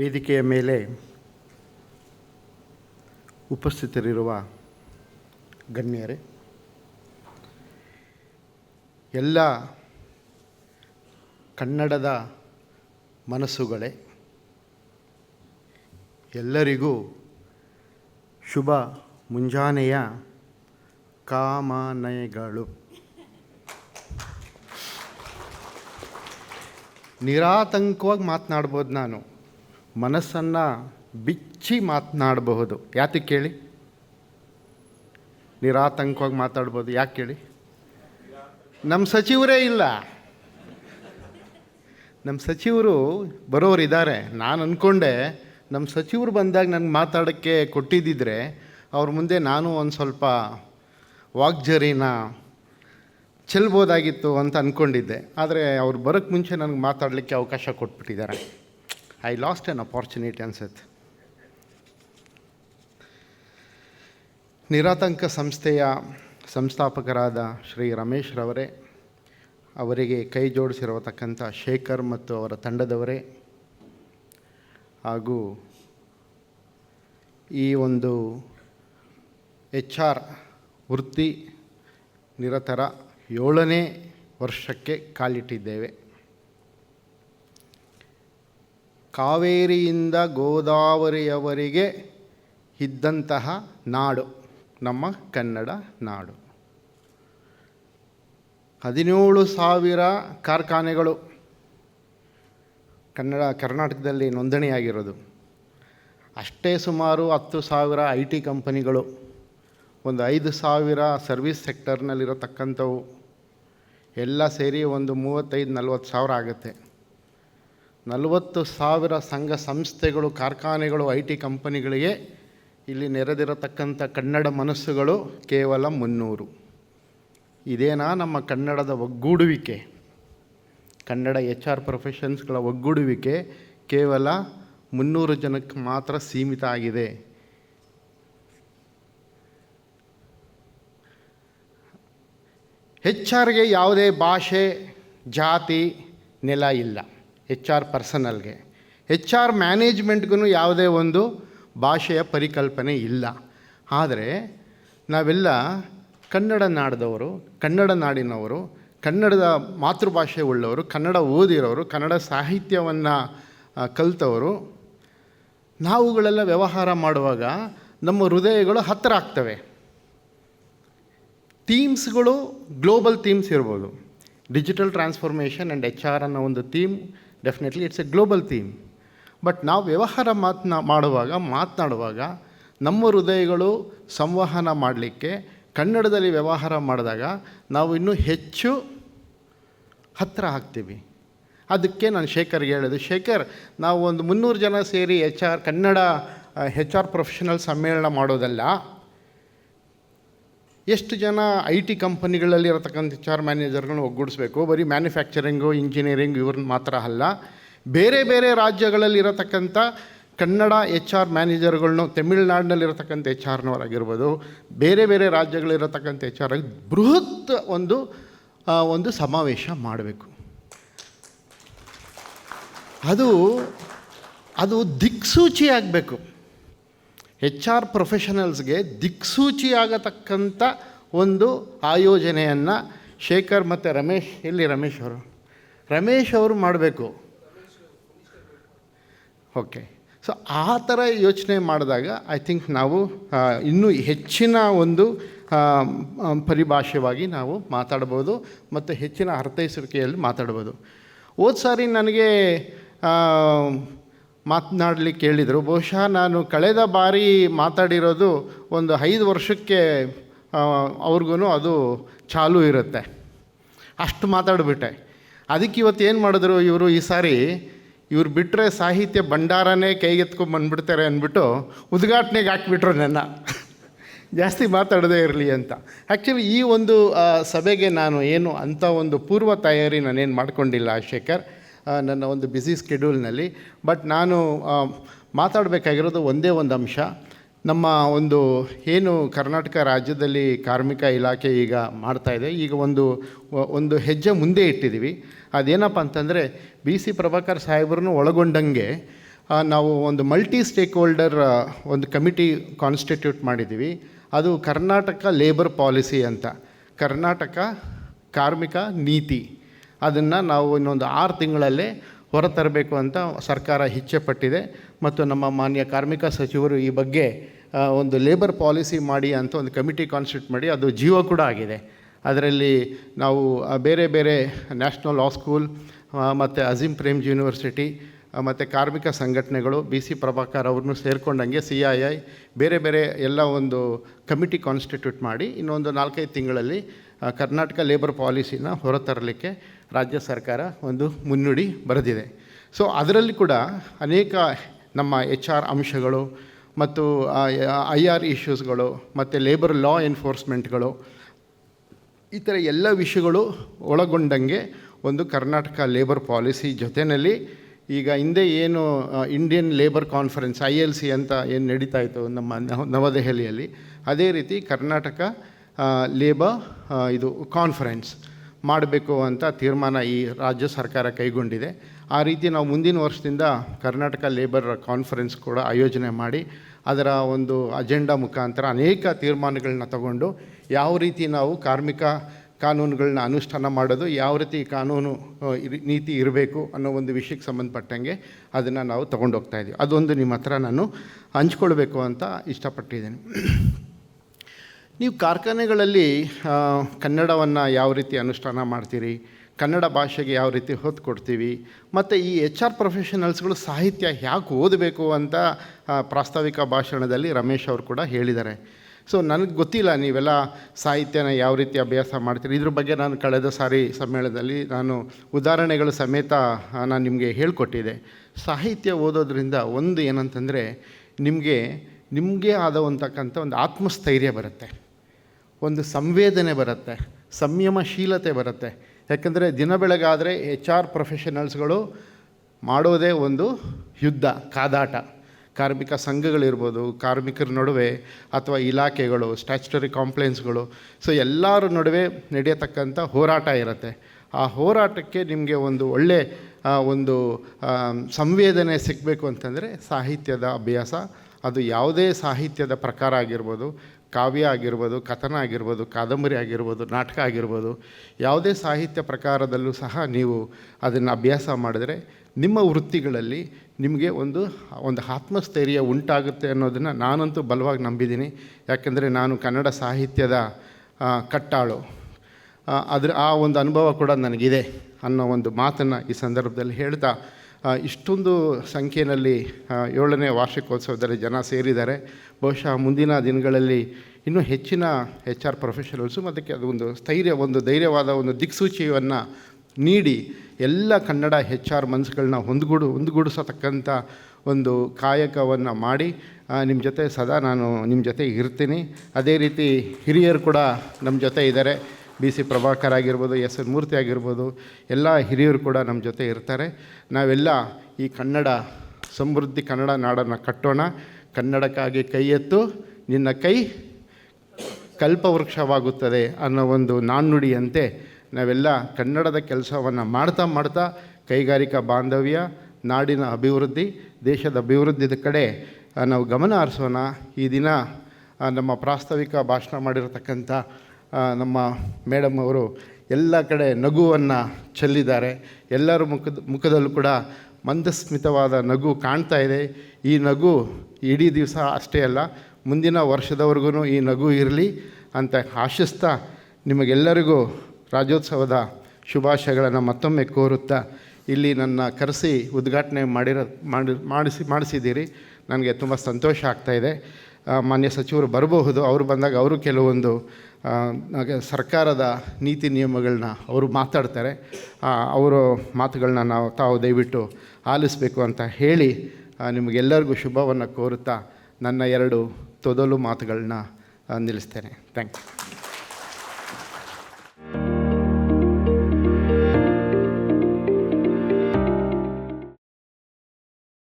ವೇದಿಕೆಯ ಮೇಲೆ ಉಪಸ್ಥಿತರಿರುವ ಗಣ್ಯರೇ ಎಲ್ಲ ಕನ್ನಡದ ಮನಸ್ಸುಗಳೇ ಎಲ್ಲರಿಗೂ ಶುಭ ಮುಂಜಾನೆಯ ಕಾಮನೆಗಳು. ನಿರಾತಂಕವಾಗಿ ಮಾತನಾಡ್ಬೋದು ನಾನು. ಮನಸ್ಸನ್ನು ಬಿಚ್ಚಿ ಮಾತನಾಡಬಹುದು. ಯಾತಕ್ಕೆ ಕೇಳಿ? ನಿರಾತಂಕವಾಗಿ ಮಾತಾಡ್ಬೋದು. ಯಾಕೆ ಕೇಳಿ? ನಮ್ಮ ಸಚಿವರೇ ಇಲ್ಲ. ನಮ್ಮ ಸಚಿವರು ಬರೋರು ಇದ್ದಾರೆ ನಾನು ಅಂದ್ಕೊಂಡೆ ನಮ್ಮ ಸಚಿವರು ಬಂದಾಗ ನನಗೆ ಮಾತಾಡೋಕ್ಕೆ ಕೊಟ್ಟಿದ್ದಿದ್ರೆ ಅವ್ರ ಮುಂದೆ ನಾನು ಒಂದು ಸ್ವಲ್ಪ ವಾಗ್ಜರಿನ ಚೆಲ್ಬೋದಾಗಿತ್ತು ಅಂತ ಅಂದ್ಕೊಂಡಿದ್ದೆ ಆದರೆ ಅವ್ರು ಬರೋಕ್ಕೆ ಮುಂಚೆ ನನಗೆ ಮಾತಾಡಲಿಕ್ಕೆ ಅವಕಾಶ ಕೊಟ್ಬಿಟ್ಟಿದ್ದಾರೆ. ಐ ಲಾಸ್ಟ್ ಎನ್ ಅಪಾರ್ಚುನಿಟಿ ಅನ್ಸತ್ತೆ ನಿರಾತಂಕ ಸಂಸ್ಥೆಯ ಸಂಸ್ಥಾಪಕರಾದ ಶ್ರೀ ರಮೇಶ್ ರವರೇ, ಅವರಿಗೆ ಕೈ ಜೋಡಿಸಿರತಕ್ಕಂಥ ಶೇಖರ್ ಮತ್ತು ಅವರ ತಂಡದವರೇ, ಹಾಗೂ ಈ ಒಂದು ಎಚ್ ಆರ್ ವೃತ್ತಿ ನಿರತರ ಏಳನೇ ವರ್ಷಕ್ಕೆ ಕಾಲಿಟ್ಟಿದ್ದೇವೆ. ಕಾವೇರಿಯಿಂದ ಗೋದಾವರಿಯವರೆಗೆ ಇದ್ದಂತಹ ನಾಡು, ನಮ್ಮ ಕನ್ನಡ ನಾಡು. ಹದಿನೇಳು ಸಾವಿರ ಕಾರ್ಖಾನೆಗಳು. ಕನ್ನಡ, ಕರ್ನಾಟಕದಲ್ಲಿ ನೋಂದಣಿಯಾಗಿರೋದು. ಅಷ್ಟೇ ಸುಮಾರು ಹತ್ತು ಸಾವಿರ ಐ ಟಿ ಕಂಪನಿಗಳು. ಒಂದು ಐದು ಸಾವಿರ ಸರ್ವಿಸ್ ಸೆಕ್ಟರ್ನಲ್ಲಿರತಕ್ಕಂಥವು. ಎಲ್ಲ ಸೇರಿ ಒಂದು ಮೂವತ್ತೈದು ನಲ್ವತ್ತು ಸಾವಿರ ಆಗುತ್ತೆ. ನಲವತ್ತು ಸಾವಿರ ಸಂಘ ಸಂಸ್ಥೆಗಳು, ಕಾರ್ಖಾನೆಗಳು, ಐ ಟಿ ಕಂಪನಿಗಳಿಗೆ ಇಲ್ಲಿ ನೆರೆದಿರತಕ್ಕಂಥ ಕನ್ನಡ ಮನಸ್ಸುಗಳು ಕೇವಲ ಮುನ್ನೂರು. ಇದೇನಾ ನಮ್ಮ ಕನ್ನಡದ ಒಗ್ಗೂಡುವಿಕೆ? ಕನ್ನಡ ಎಚ್ ಆರ್ ಪ್ರೊಫೆಷನ್ಸ್ಗಳ ಒಗ್ಗೂಡುವಿಕೆ ಕೇವಲ ಮುನ್ನೂರು ಜನಕ್ಕೆ ಮಾತ್ರ ಸೀಮಿತ ಆಗಿದೆ. ಹೆಚ್ಚಾರಿಗೆ ಯಾವುದೇ ಭಾಷೆ, ಜಾತಿ, ನೆಲ ಇಲ್ಲ. ಹೆಚ್ ಆರ್ ಪರ್ಸನಲ್ಗೆ ಎಚ್ ಆರ್ ಮ್ಯಾನೇಜ್ಮೆಂಟ್ಗೂ ಯಾವುದೇ ಒಂದು ಭಾಷೆಯ ಪರಿಕಲ್ಪನೆ ಇಲ್ಲ. ಆದರೆ ನಾವೆಲ್ಲ ಕನ್ನಡ ನಾಡಿದವರು, ಕನ್ನಡ ನಾಡಿನವರು, ಕನ್ನಡದ ಮಾತೃಭಾಷೆ ಉಳ್ಳವರು, ಕನ್ನಡ ಓದಿರೋರು, ಕನ್ನಡ ಸಾಹಿತ್ಯವನ್ನು ಕಲಿತವರು, ನಾವುಗಳೆಲ್ಲ ವ್ಯವಹಾರ ಮಾಡುವಾಗ ನಮ್ಮ ಹೃದಯಗಳು ಹತ್ತಿರ ಆಗ್ತವೆ. ಥೀಮ್ಸ್ಗಳು ಗ್ಲೋಬಲ್ ಥೀಮ್ಸ್ ಇರ್ಬೋದು. Digital transformation and H R ಅನ್ನೋ ಒಂದು theme definitely it's a global theme but ನಾವು ವ್ಯವಹಾರ ಮಾತನ್ನ ಮಾಡುವಾಗ, ಮಾತನಾಡುವಾಗ ನಮ್ಮ ಹೃದಯಗಳು ಸಂವಹನ ಮಾಡಲಿಕ್ಕೆ, ಕನ್ನಡದಲ್ಲಿ ವ್ಯವಹಾರ ಮಾಡಿದಾಗ ನಾವು ಇನ್ನೂ ಹೆಚ್ಚು ಹತ್ತಿರ ಆಗ್ತೀವಿ. ಅದಕ್ಕೆ ನಾನು ಶೇಖರ್ಗೆ ಹೇಳೋದು, ಶೇಖರ್ ನಾವು ಒಂದು ಮುನ್ನೂರು ಜನ ಸೇರಿ H R Kannada H R professional ಸಮ್ಮೇಳನ ಮಾಡೋದಲ್ಲ. ಎಷ್ಟು ಜನ ಐ ಟಿ ಕಂಪನಿಗಳಲ್ಲಿ ಇರತಕ್ಕಂಥ ಎಚ್ ಆರ್ ಮ್ಯಾನೇಜರ್ಗಳನ್ನ ಒಗ್ಗೂಡಿಸ್ಬೇಕು? ಬರೀ ಮ್ಯಾನುಫ್ಯಾಕ್ಚರಿಂಗು ಇಂಜಿನಿಯರಿಂಗ್ ಇವ್ರನ್ನ ಮಾತ್ರ ಅಲ್ಲ. ಬೇರೆ ಬೇರೆ ರಾಜ್ಯಗಳಲ್ಲಿರತಕ್ಕಂಥ ಕನ್ನಡ ಎಚ್ ಆರ್ ಮ್ಯಾನೇಜರ್ಗಳನ್ನು ತಮಿಳ್ನಾಡಿನಲ್ಲಿರತಕ್ಕಂಥ ಎಚ್ ಆರ್ನವರಾಗಿರ್ಬೋದು ಬೇರೆ ಬೇರೆ ರಾಜ್ಯಗಳಿರತಕ್ಕಂಥ ಎಚ್ ಆರ್ ಬೃಹತ್ ಒಂದು ಒಂದು ಸಮಾವೇಶ ಮಾಡಬೇಕು. ಅದು ಅದು ದಿಕ್ಸೂಚಿ ಆಗಬೇಕು. ಎಚ್ ಆರ್ ಪ್ರೊಫೆಷನಲ್ಸ್ಗೆ ದಿಕ್ಸೂಚಿ ಆಗತಕ್ಕಂಥ ಒಂದು ಆಯೋಜನೆಯನ್ನು ಶೇಖರ್ ಮತ್ತು ರಮೇಶ್, ಎಲ್ಲಿ ರಮೇಶ್ ಅವರು? ರಮೇಶ್ ಅವರು ಮಾಡಬೇಕು. ಓಕೆ ಸೊ ಆ ಥರ ಯೋಚನೆ ಮಾಡಿದಾಗ ಐ ಥಿಂಕ್ ನಾವು ಇನ್ನೂ ಹೆಚ್ಚಿನ ಒಂದು ಪರಿಭಾಷೆವಾಗಿ ನಾವು ಮಾತಾಡ್ಬೋದು ಮತ್ತು ಹೆಚ್ಚಿನ ಅರ್ಥೈಸುವಿಕೆಯಲ್ಲಿ ಮಾತಾಡ್ಬೋದು. ಹೋದ ಸಾರಿ ನನಗೆ ಮಾತನಾಡಲಿಕ್ಕೆ ಕೇಳಿದರು. ಬಹುಶಃ ನಾನು ಕಳೆದ ಬಾರಿ ಮಾತಾಡಿರೋದು ಒಂದು ಐದು ವರ್ಷಕ್ಕೆ ಅವ್ರಿಗೂ ಅದು ಚಾಲು ಇರುತ್ತೆ. ಅಷ್ಟು ಮಾತಾಡಿಬಿಟ್ಟೆ. ಅದಕ್ಕೆ ಇವತ್ತು ಏನು ಮಾಡಿದ್ರು ಇವರು ಈ ಸಾರಿ, ಇವ್ರು ಬಿಟ್ಟರೆ ಸಾಹಿತ್ಯ ಭಂಡಾರನೇ ಕೈಗೆತ್ಕೊಂಡು ಬಂದುಬಿಡ್ತಾರೆ ಅಂದ್ಬಿಟ್ಟು ಉದ್ಘಾಟನೆಗೆ ಹಾಕ್ಬಿಟ್ರು ನನ್ನ. ಜಾಸ್ತಿ ಮಾತಾಡದೇ ಇರಲಿ ಅಂತ. ಆ್ಯಕ್ಚುಲಿ ಈ ಒಂದು ಸಭೆಗೆ ನಾನು ಏನು ಅಂಥ ಒಂದು ಪೂರ್ವ ತಯಾರಿ ನಾನೇನು ಮಾಡಿಕೊಂಡಿಲ್ಲ ಶೇಖರ್. ನನ್ನ ಒಂದು ಬ್ಯುಸಿ ಸ್ಕೆಡ್ಯೂಲ್ನಲ್ಲಿ ಬಟ್ ನಾನು ಮಾತಾಡಬೇಕಾಗಿರೋದು ಒಂದೇ ಒಂದು ಅಂಶ. ನಮ್ಮ ಒಂದು ಏನು ಕರ್ನಾಟಕ ರಾಜ್ಯದಲ್ಲಿ ಕಾರ್ಮಿಕ ಇಲಾಖೆ ಈಗ ಮಾಡ್ತಾ ಇದೆ. ಈಗ ಒಂದು ಒಂದು ಹೆಜ್ಜೆ ಮುಂದೆ ಇಟ್ಟಿದ್ದೀವಿ ಅದೇನಪ್ಪ ಅಂತಂದರೆ ಬಿ ಸಿ ಪ್ರಭಾಕರ್ ಸಾಹೇಬ್ರನ್ನು ಒಳಗೊಂಡಂಗೆ ನಾವು ಒಂದು ಮಲ್ಟಿ ಸ್ಟೇಕ್ ಹೋಲ್ಡರ್ ಒಂದು ಕಮಿಟಿ ಕಾನ್ಸ್ಟಿಟ್ಯೂಟ್ ಮಾಡಿದ್ದೀವಿ ಅದು ಕರ್ನಾಟಕ ಲೇಬರ್ ಪಾಲಿಸಿ ಅಂತ. ಕರ್ನಾಟಕ ಕಾರ್ಮಿಕ ನೀತಿ. ಅದನ್ನು ನಾವು ಇನ್ನೊಂದು ಆರು ತಿಂಗಳಲ್ಲೇ ಹೊರತರಬೇಕು ಅಂತ ಸರ್ಕಾರ ಇಚ್ಛೆ ಪಟ್ಟಿದೆ. ಮತ್ತು ನಮ್ಮ ಮಾನ್ಯ ಕಾರ್ಮಿಕ ಸಚಿವರು ಈ ಬಗ್ಗೆ ಒಂದು ಲೇಬರ್ ಪಾಲಿಸಿ ಮಾಡಿ ಅಂತ ಒಂದು ಕಮಿಟಿ ಕಾನ್ಸ್ಟಿಟ್ಯೂಟ್ ಮಾಡಿ, ಅದು ಜೀವ ಕೂಡ ಆಗಿದೆ. ಅದರಲ್ಲಿ ನಾವು ಬೇರೆ ಬೇರೆ ನ್ಯಾಷನಲ್ ಲಾ ಸ್ಕೂಲ್ ಮತ್ತು ಅಜೀಂ ಪ್ರೇಮ್ಜ್ ಯೂನಿವರ್ಸಿಟಿ ಮತ್ತು ಕಾರ್ಮಿಕ ಸಂಘಟನೆಗಳು ಬಿ ಸಿ ಪ್ರಭಾಕರ್ ಅವ್ರನ್ನೂ ಸೇರಿಕೊಂಡಂಗೆ ಸಿ ಐ ಐ ಬೇರೆ ಬೇರೆ ಎಲ್ಲ ಒಂದು ಕಮಿಟಿ ಕಾನ್ಸ್ಟಿಟ್ಯೂಟ್ ಮಾಡಿ ಇನ್ನೊಂದು ನಾಲ್ಕೈದು ತಿಂಗಳಲ್ಲಿ ಕರ್ನಾಟಕ ಲೇಬರ್ ಪಾಲಿಸಿನ ಹೊರತರಲಿಕ್ಕೆ ರಾಜ್ಯ ಸರ್ಕಾರ ಒಂದು ಮುನ್ನುಡಿ ಬರೆದಿದೆ. ಸೊ ಅದರಲ್ಲಿ ಕೂಡ ಅನೇಕ ನಮ್ಮ ಎಚ್ ಆರ್ ಅಂಶಗಳು ಮತ್ತು ಐ ಆರ್ ಇಶ್ಯೂಸ್ಗಳು ಮತ್ತು ಲೇಬರ್ ಲಾ ಎನ್ಫೋರ್ಸ್ಮೆಂಟ್ಗಳು ಈ ಥರ ಎಲ್ಲ ವಿಷಯಗಳು ಒಳಗೊಂಡಂಗೆ ಒಂದು ಕರ್ನಾಟಕ ಲೇಬರ್ ಪಾಲಿಸಿ ಜೊತೆಯಲ್ಲಿ ಈಗ ಹಿಂದೆ ಏನು Indian labour conference I L C ಅಂತ ಏನು ನಡೀತಾ ಇತ್ತು ನಮ್ಮ ನವ- ನವದೆಹಲಿಯಲ್ಲಿ, ಅದೇ ರೀತಿ ಕರ್ನಾಟಕ ಲೇಬರ್ ಇದು ಕಾನ್ಫರೆನ್ಸ್ ಮಾಡಬೇಕು ಅಂತ ತೀರ್ಮಾನ ಈ ರಾಜ್ಯ ಸರ್ಕಾರ ಕೈಗೊಂಡಿದೆ. ಆ ರೀತಿ ನಾವು ಮುಂದಿನ ವರ್ಷದಿಂದ ಕರ್ನಾಟಕ ಲೇಬರ್ ಕಾನ್ಫರೆನ್ಸ್ ಕೂಡ ಆಯೋಜನೆ ಮಾಡಿ ಅದರ ಒಂದು ಅಜೆಂಡಾ ಮುಖಾಂತರ ಅನೇಕ ತೀರ್ಮಾನಗಳನ್ನ ತಗೊಂಡು ಯಾವ ರೀತಿ ನಾವು ಕಾರ್ಮಿಕ ಕಾನೂನುಗಳನ್ನ ಅನುಷ್ಠಾನ ಮಾಡೋದು, ಯಾವ ರೀತಿ ಕಾನೂನು ನೀತಿ ಇರಬೇಕು ಅನ್ನೋ ಒಂದು ವಿಷಯಕ್ಕೆ ಸಂಬಂಧಪಟ್ಟಂಗೆ ಅದನ್ನು ನಾವು ತೊಗೊಂಡೋಗ್ತಾ ಇದ್ದೀವಿ ಅದೊಂದು ನಿಮ್ಮ ಹತ್ರ ನಾನು ಹಂಚ್ಕೊಳ್ಬೇಕು ಅಂತ ಇಷ್ಟಪಟ್ಟಿದ್ದೇನೆ. ನೀವು ಕಾರ್ಖಾನೆಗಳಲ್ಲಿ ಕನ್ನಡವನ್ನು ಯಾವ ರೀತಿ ಅನುಷ್ಠಾನ ಮಾಡ್ತೀರಿ? ಕನ್ನಡ ಭಾಷೆಗೆ ಯಾವ ರೀತಿ ಹೊತ್ತು ಕೊಡ್ತೀವಿ? ಮತ್ತು ಈ ಎಚ್ ಆರ್ ಪ್ರೊಫೆಷನಲ್ಸ್ಗಳು ಸಾಹಿತ್ಯ ಯಾಕೆ ಓದಬೇಕು ಅಂತ ಪ್ರಾಸ್ತಾವಿಕ ಭಾಷಣದಲ್ಲಿ ರಮೇಶ್ ಅವರು ಕೂಡ ಹೇಳಿದ್ದಾರೆ. ಸೊ ನನಗೆ ಗೊತ್ತಿಲ್ಲ ನೀವೆಲ್ಲ ಸಾಹಿತ್ಯನ ಯಾವ ರೀತಿ ಅಭ್ಯಾಸ ಮಾಡ್ತೀರಿ? ಇದ್ರ ಬಗ್ಗೆ ನಾನು ಕಳೆದ ಸಾರಿ ಸಮ್ಮೇಳನದಲ್ಲಿ ನಾನು ಉದಾಹರಣೆಗಳು ಸಮೇತ ನಾನು ನಿಮಗೆ ಹೇಳಿಕೊಟ್ಟಿದೆ. ಸಾಹಿತ್ಯ ಓದೋದ್ರಿಂದ ಒಂದು ಏನಂತಂದರೆ, ನಿಮಗೆ ನಿಮಗೆ ಆದವಂತಕ್ಕಂಥ ಒಂದು ಆತ್ಮಸ್ಥೈರ್ಯ ಬರುತ್ತೆ. ಒಂದು ಸಂವೇದನೆ ಬರುತ್ತೆ, ಸಂಯಮಶೀಲತೆ ಬರುತ್ತೆ. ಯಾಕಂದರೆ ದಿನ ಬೆಳಗಾದರೆ ಎಚ್ ಆರ್ ಪ್ರೊಫೆಷನಲ್ಸ್ಗಳು ಮಾಡೋದೇ ಒಂದು ಯುದ್ಧ, ಕಾದಾಟ. ಕಾರ್ಮಿಕ ಸಂಘಗಳಿರ್ಬೋದು, ಕಾರ್ಮಿಕರ ನಡುವೆ ಅಥವಾ ಇಲಾಖೆಗಳು ಸ್ಟ್ಯಾಚುಟರಿ ಕಾಂಪ್ಲೇನ್ಸ್ಗಳು ಸೊ ಎಲ್ಲರ ನಡುವೆ ನಡೆಯತಕ್ಕಂಥ ಹೋರಾಟ ಇರುತ್ತೆ. ಆ ಹೋರಾಟಕ್ಕೆ ನಿಮಗೆ ಒಂದು ಒಳ್ಳೆ ಒಂದು ಸಂವೇದನೆ ಸಿಗಬೇಕು ಅಂತಂದರೆ ಸಾಹಿತ್ಯದ ಅಭ್ಯಾಸ ಅದು ಯಾವುದೇ ಸಾಹಿತ್ಯದ ಪ್ರಕಾರ ಆಗಿರ್ಬೋದು, ಕಾವ್ಯ ಆಗಿರ್ಬೋದು, ಕಥನ ಆಗಿರ್ಬೋದು, ಕಾದಂಬರಿ ಆಗಿರ್ಬೋದು, ನಾಟಕ ಆಗಿರ್ಬೋದು, ಯಾವುದೇ ಸಾಹಿತ್ಯ ಪ್ರಕಾರದಲ್ಲೂ ಸಹ ನೀವು ಅದನ್ನು ಅಭ್ಯಾಸ ಮಾಡಿದರೆ ನಿಮ್ಮ ವೃತ್ತಿಗಳಲ್ಲಿ ನಿಮಗೆ ಒಂದು ಒಂದು ಆತ್ಮಸ್ಥೈರ್ಯ ಉಂಟಾಗುತ್ತೆ ಅನ್ನೋದನ್ನು ನಾನಂತೂ ಬಲವಾಗಿ ನಂಬಿದ್ದೀನಿ. ಯಾಕೆಂದರೆ ನಾನು ಕನ್ನಡ ಸಾಹಿತ್ಯದ ಕಟ್ಟಾಳು. ಅದರ, ಆ ಒಂದು ಅನುಭವ ಕೂಡ ನನಗಿದೆ ಅನ್ನೋ ಒಂದು ಮಾತನ್ನು ಈ ಸಂದರ್ಭದಲ್ಲಿ ಹೇಳ್ತಾ ಇಷ್ಟೊಂದು ಸಂಖ್ಯೆಯಲ್ಲಿ ಏಳನೇ ವಾರ್ಷಿಕೋತ್ಸವದಲ್ಲಿ ಜನ ಸೇರಿದ್ದಾರೆ. ಬಹುಶಃ ಮುಂದಿನ ದಿನಗಳಲ್ಲಿ ಇನ್ನೂ ಹೆಚ್ಚಿನ ಎಚ್ ಆರ್ ಪ್ರೊಫೆಷನಲ್ಸು ಮತ್ತು ಅದು ಒಂದು ಸ್ಥೈರ್ಯ, ಒಂದು ಧೈರ್ಯವಾದ ಒಂದು ದಿಕ್ಸೂಚಿಯನ್ನು ನೀಡಿ ಎಲ್ಲ ಕನ್ನಡ ಹೆಚ್ ಆರ್ ಮನಸ್ಸುಗಳನ್ನ ಹೊಂದ್ಗೂಡು ಒಂದುಗೂಡಿಸತಕ್ಕಂಥ ಒಂದು ಕಾಯಕವನ್ನು ಮಾಡಿ ನಿಮ್ಮ ಜೊತೆ ಸದಾ ನಾನು ನಿಮ್ಮ ಜೊತೆ ಇರ್ತೀನಿ. ಅದೇ ರೀತಿ ಹಿರಿಯರು ಕೂಡ ನಮ್ಮ ಜೊತೆ ಇದ್ದಾರೆ. ಬಿ ಸಿ ಪ್ರಭಾಕರ್ ಆಗಿರ್ಬೋದು, ಎಸ್ ಎನ್ ಮೂರ್ತಿ ಆಗಿರ್ಬೋದು, ಎಲ್ಲ ಹಿರಿಯರು ಕೂಡ ನಮ್ಮ ಜೊತೆ ಇರ್ತಾರೆ. ನಾವೆಲ್ಲ ಈ ಕನ್ನಡ ಸಮೃದ್ಧಿ ಕನ್ನಡ ನಾಡನ್ನು ಕಟ್ಟೋಣ. ಕನ್ನಡಕ್ಕಾಗಿ ಕೈ ಎತ್ತು, ನಿನ್ನ ಕೈ ಕಲ್ಪವೃಕ್ಷವಾಗುತ್ತದೆ ಅನ್ನೋ ಒಂದು ನಾಣ್ಣುಡಿಯಂತೆ ನಾವೆಲ್ಲ ಕನ್ನಡದ ಕೆಲಸವನ್ನು ಮಾಡ್ತಾ ಮಾಡ್ತಾ ಕೈಗಾರಿಕಾ ಬಾಂಧವ್ಯ, ನಾಡಿನ ಅಭಿವೃದ್ಧಿ, ದೇಶದ ಅಭಿವೃದ್ಧಿದ ಕಡೆ ನಾವು ಗಮನ ಹರಿಸೋಣ. ಈ ದಿನ ನಮ್ಮ ಪ್ರಾಸ್ತಾವಿಕ ಭಾಷಣ ಮಾಡಿರತಕ್ಕಂಥ ನಮ್ಮ ಮೇಡಮ್ ಅವರು ಎಲ್ಲ ಕಡೆ ನಗುವನ್ನು ಚೆಲ್ಲಿದ್ದಾರೆ. ಎಲ್ಲರ ಮುಖದ, ಮುಖದಲ್ಲೂ ಕೂಡ ಮಂದಸ್ಮಿತವಾದ ನಗು ಕಾಣ್ತಾ ಇದೆ. ಈ ನಗು ಇಡೀ ದಿವಸ ಅಷ್ಟೇ ಅಲ್ಲ, ಮುಂದಿನ ವರ್ಷದವರೆಗೂ ಈ ನಗು ಇರಲಿ ಅಂತ ಆಶಿಸ್ತಾ ನಿಮಗೆಲ್ಲರಿಗೂ ರಾಜ್ಯೋತ್ಸವದ ಶುಭಾಶಯಗಳನ್ನು ಮತ್ತೊಮ್ಮೆ ಕೋರುತ್ತಾ ಇಲ್ಲಿ ನನ್ನ ಕರೆಸಿ ಉದ್ಘಾಟನೆ ಮಾಡಿರೋ, ಮಾಡಿ, ಮಾಡಿಸಿ, ಮಾಡಿಸಿದ್ದೀರಿ. ನನಗೆ ತುಂಬ ಸಂತೋಷ ಆಗ್ತಾಯಿದೆ ಮಾನ್ಯ ಸಚಿವರು ಬರಬಹುದು. ಅವರು ಬಂದಾಗ ಅವರು ಕೆಲವೊಂದು ಸರ್ಕಾರದ ನೀತಿ ನಿಯಮಗಳನ್ನ ಅವರು ಮಾತಾಡ್ತಾರೆ. ಅವರ ಮಾತುಗಳನ್ನ ನಾವು ತಾವು ದಯವಿಟ್ಟು ಆಲಿಸಬೇಕು ಅಂತ ಹೇಳಿ ನಿಮಗೆಲ್ಲರಿಗೂ ಶುಭವನ್ನು ಕೋರುತ್ತಾ ನನ್ನ ಎರಡು ತೊದಲು ಮಾತುಗಳನ್ನ ನಿಲ್ಲಿಸ್ತೇನೆ. Thank you.